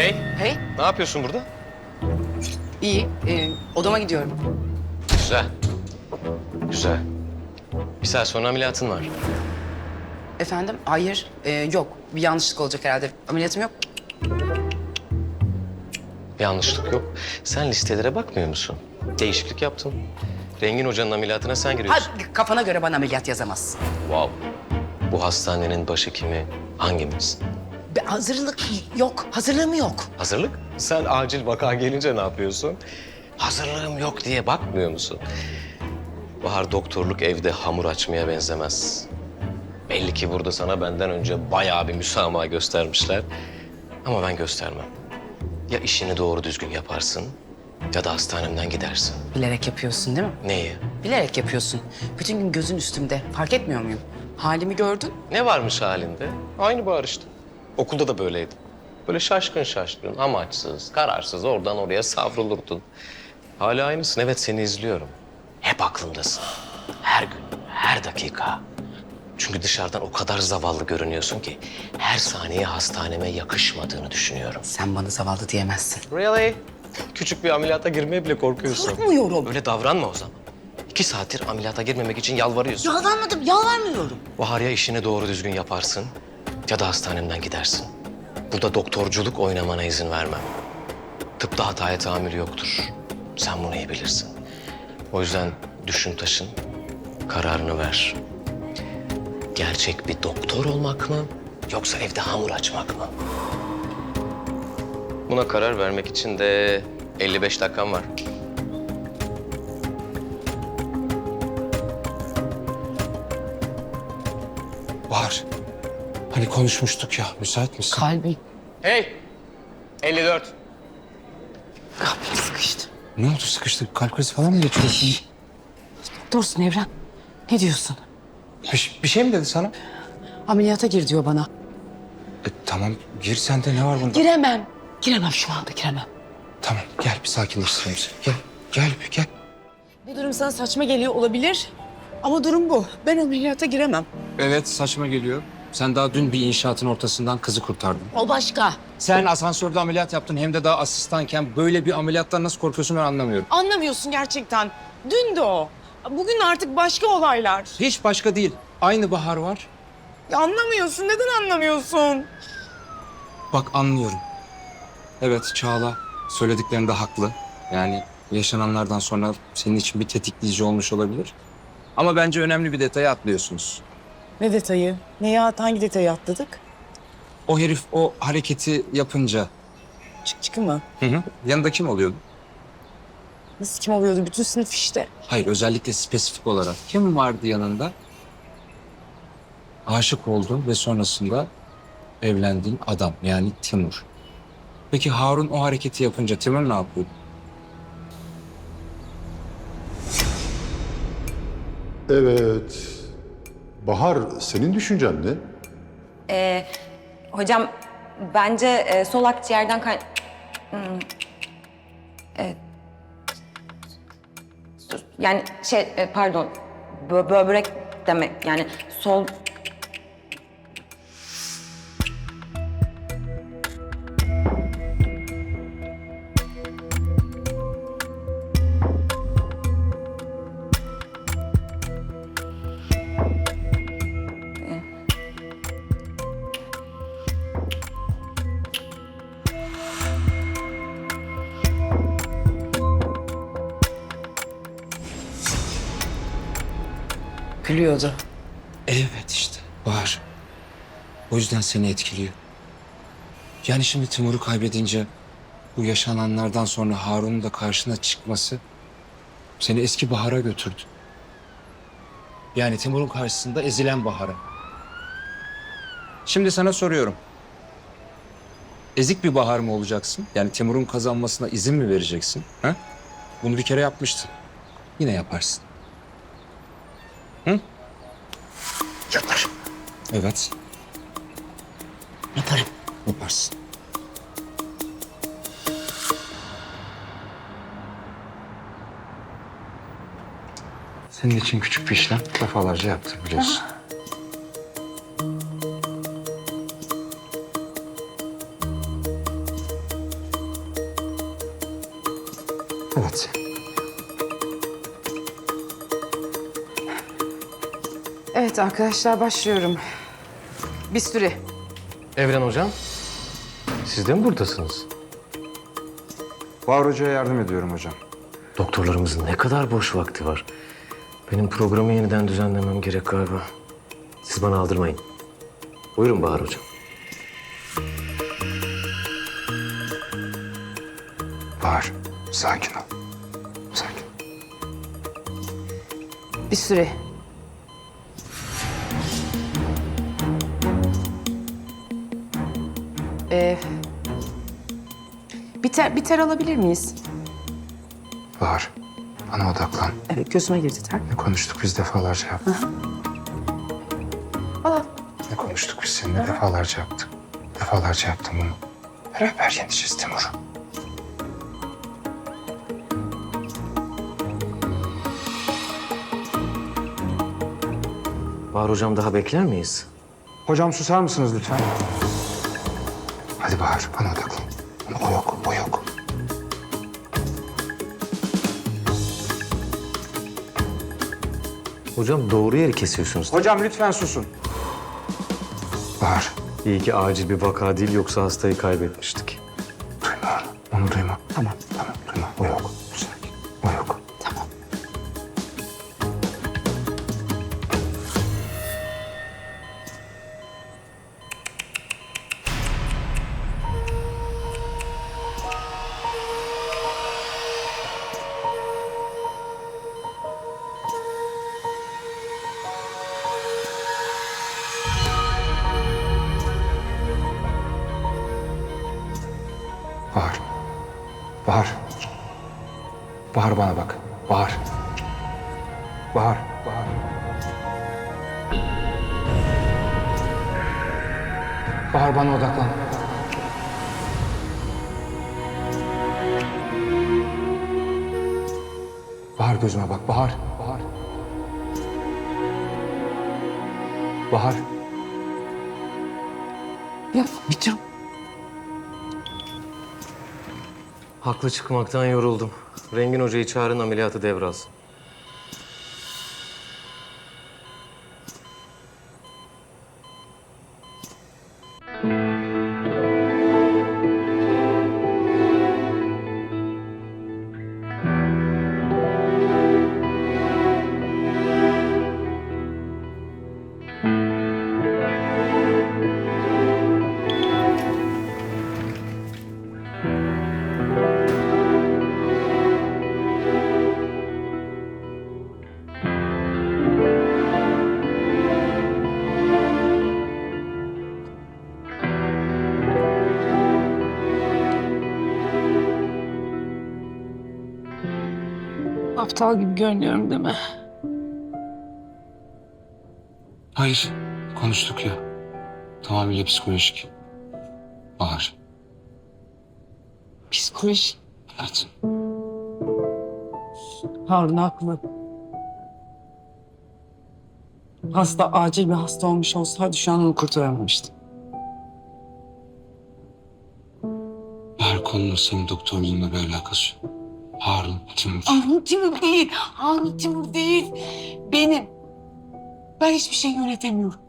Hey, Hey, ne yapıyorsun burada? iyi. Ee, odama gidiyorum. Güzel. Güzel. Bir saat sonra ameliyatın var. Efendim? Hayır, ee, yok. Bir yanlışlık olacak herhalde. Ameliyatım yok. Bir yanlışlık yok. Sen listelere bakmıyor musun? Değişiklik yaptın. Rengin Hoca'nın ameliyatına sen giriyorsun. Ha, kafana göre bana ameliyat yazamaz. Wow. Bu hastanenin başhekimi hangimiz? Bir hazırlık yok. Hazırlığım yok. Hazırlık? Sen acil vaka gelince ne yapıyorsun? Hazırlığım yok diye bakmıyor musun? Bahar doktorluk evde hamur açmaya benzemez. Belli ki burada sana benden önce bayağı bir müsamaha göstermişler. Ama ben göstermem. Ya işini doğru düzgün yaparsın ya da hastanemden gidersin. Bilerek yapıyorsun değil mi? Neyi? Bilerek yapıyorsun. Bütün gün gözün üstümde. Fark etmiyor muyum? Halimi gördün. Ne varmış halinde? Aynı Bahar işte. Okulda da böyleydim. Böyle şaşkın şaşkın, amaçsız, kararsız oradan oraya savrulurdun. Hala aynısın. Evet seni izliyorum. Hep aklımdasın. Her gün, her dakika. Çünkü dışarıdan o kadar zavallı görünüyorsun ki her saniye hastaneme yakışmadığını düşünüyorum. Sen bana zavallı diyemezsin. Really? Küçük bir ameliyata girmeye bile korkuyorsun. Korkmuyorum. Öyle davranma o zaman. İki saattir ameliyata girmemek için yalvarıyorsun. Yalvarmadım, yalvarmıyorum. Bahar ya işini doğru düzgün yaparsın ya da hastanemden gidersin. Burada doktorculuk oynamana izin vermem. Tıpta hataya tahammül yoktur. Sen bunu iyi bilirsin. O yüzden düşün taşın, kararını ver. Gerçek bir doktor olmak mı yoksa evde hamur açmak mı? Buna karar vermek için de 55 dakikam var. Bahar. Hani konuşmuştuk ya. Müsait misin? Kalbim. Hey! 54. Kalbim sıkıştı. ne oldu sıkıştı? Kalp krizi falan mı geçiyorsun? Doktorsun Evren. Ne diyorsun? bir, bir şey mi dedi sana? Ameliyata gir diyor bana. E, tamam gir sende ne var bunda? Giremem. Giremem şu anda giremem. Tamam gel bir sakinleştirelim seni. Gel. Gel bir gel. Bu durum sana saçma geliyor olabilir. Ama durum bu. Ben ameliyata giremem. Evet saçma geliyor. Sen daha dün bir inşaatın ortasından kızı kurtardın. O başka. Sen asansörde ameliyat yaptın hem de daha asistanken böyle bir ameliyattan nasıl korkuyorsun ben anlamıyorum. Anlamıyorsun gerçekten. Dün de o. Bugün artık başka olaylar. Hiç başka değil. Aynı Bahar var. Ya anlamıyorsun. Neden anlamıyorsun? Bak anlıyorum. Evet Çağla söylediklerinde haklı. Yani yaşananlardan sonra senin için bir tetikleyici olmuş olabilir. Ama bence önemli bir detayı atlıyorsunuz. Ne detayı? Ne ya? Hangi detayı atladık? O herif o hareketi yapınca Çık çıkı mı? hı hı, yanında kim oluyordu? Nasıl kim oluyordu? Bütün sınıf işte. Hayır özellikle spesifik olarak. Kim vardı yanında? Aşık oldun ve sonrasında evlendiğin adam yani Timur. Peki Harun o hareketi yapınca Timur ne yapıyordu? Evet. Bahar, senin düşüncen ne? Ee, hocam bence e, sol akciğerden kay... Hmm. Evet. Yani şey e, pardon bö- böbrek demek yani sol Gülüyordu. Evet işte Bahar. O yüzden seni etkiliyor. Yani şimdi Timur'u kaybedince bu yaşananlardan sonra Harun'un da karşına çıkması seni eski Bahar'a götürdü. Yani Timur'un karşısında ezilen Bahar'a. Şimdi sana soruyorum. Ezik bir Bahar mı olacaksın? Yani Timur'un kazanmasına izin mi vereceksin? Ha? Bunu bir kere yapmıştın. Yine yaparsın. Evet, Yaparım. yaparsın. Senin için küçük bir işlem defalarca yaptım biliyorsun. Evet. Evet arkadaşlar başlıyorum. Bisturi. Evren hocam, siz de mi buradasınız? Bahar Hoca'ya yardım ediyorum hocam. Doktorlarımızın ne kadar boş vakti var. Benim programı yeniden düzenlemem gerek galiba. Siz bana aldırmayın. Buyurun Bahar hocam. Bahar, sakin ol. Sakin. Bisturi. Ee, biter, biter alabilir miyiz? Bahar, bana odaklan. Evet gözüme girdi ter. Ne konuştuk biz defalarca yaptık. Al. Ne konuştuk biz seninle defalarca yaptık. Defalarca yaptım bunu. Beraber yeneceğiz Timur'u. Bahar hocam daha bekler miyiz? Hocam susar mısınız lütfen? Hadi Bahar, bana odaklan. O yok, o yok. Hocam doğru yeri kesiyorsunuz. Hocam lütfen susun. Bahar, İyi ki acil bir vaka değil yoksa hastayı kaybetmiştik. duyma onu. Onu duyma. Tamam, Bahar bana bak. Bahar. Bahar. Bahar. Bahar bana odaklan. Bahar gözüme bak. Bahar. Bahar. Bahar. Ya bitir. Haklı çıkmaktan yoruldum. Rengin hocayı çağırın ameliyatı devralsın. Aptal gibi görünüyorum değil mi? Hayır. Konuştuk ya. Tamamıyla psikolojik. Bahar. Psikoloji. Evet. Harun haklı. Hasta acil bir hasta olmuş olsaydı şu an onu kurtaramamıştım. Her konunun senin doktorluğunla bir alakası yok. Harun, Timur. Harun Timur değil. Harun Timur değil. Benim. Ben hiçbir şey yönetemiyorum.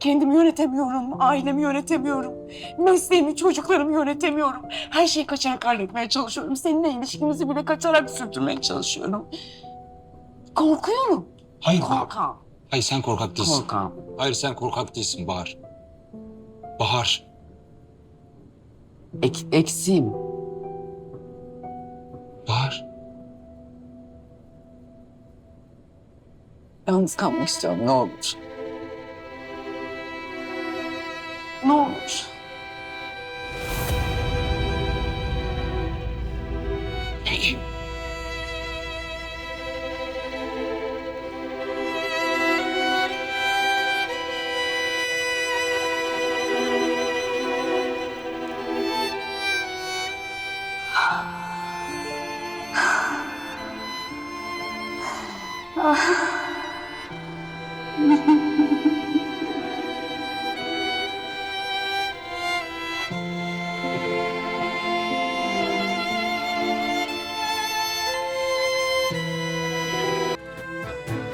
Kendimi yönetemiyorum, ailemi yönetemiyorum. Mesleğimi, çocuklarımı yönetemiyorum. Her şeyi kaçarak halletmeye çalışıyorum. Seninle ilişkimizi bile kaçarak sürdürmeye çalışıyorum. Korkuyorum. Hayır, Korkam. hayır sen korkak değilsin. Korkam. Hayır sen korkak değilsin Bahar. Bahar. Ek, eksiğim. Bahar. Yalnız kalmak istiyorum ne olur. Ne olur.